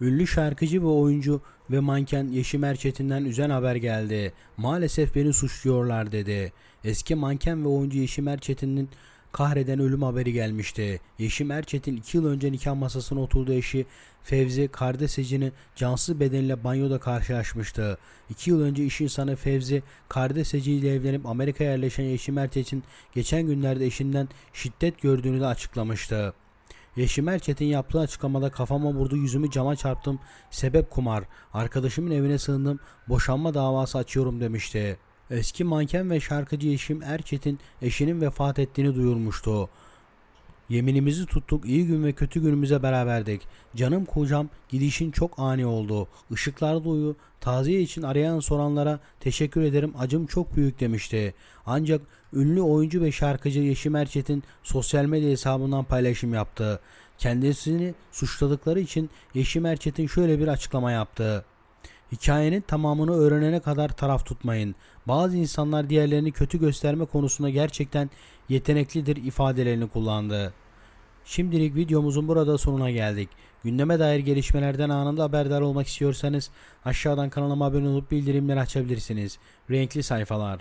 Ünlü şarkıcı ve oyuncu ve manken Yeşim Erçetin'den üzen haber geldi. Maalesef beni suçluyorlar dedi. Eski manken ve oyuncu Yeşim Erçetin'in kahreden ölüm haberi gelmişti. Yeşim Erçetin 2 yıl önce nikah masasına oturduğu eşi Fevzi Kardeseci'nin cansız bedeniyle banyoda karşılaşmıştı. 2 yıl önce iş insanı Fevzi Kardeseci ile evlenip Amerika'ya yerleşen Yeşim Erçetin geçen günlerde eşinden şiddet gördüğünü de açıklamıştı. Yeşim Erçetin yaptığı açıklamada kafama vurdu yüzümü cama çarptım sebep kumar arkadaşımın evine sığındım boşanma davası açıyorum demişti. Eski manken ve şarkıcı Yeşim Erçetin eşinin vefat ettiğini duyurmuştu. Yeminimizi tuttuk iyi gün ve kötü günümüze beraberdik. Canım kocam gidişin çok ani oldu. Işıklarda uyu taziye için arayan soranlara teşekkür ederim acım çok büyük demişti. Ancak ünlü oyuncu ve şarkıcı Yeşim Erçetin sosyal medya hesabından paylaşım yaptı. Kendisini suçladıkları için Yeşim Erçetin şöyle bir açıklama yaptı. Hikayenin tamamını öğrenene kadar taraf tutmayın. Bazı insanlar diğerlerini kötü gösterme konusunda gerçekten yeteneklidir ifadelerini kullandı. Şimdilik videomuzun burada sonuna geldik. Gündeme dair gelişmelerden anında haberdar olmak istiyorsanız aşağıdan kanalıma abone olup bildirimleri açabilirsiniz. Renkli sayfalar.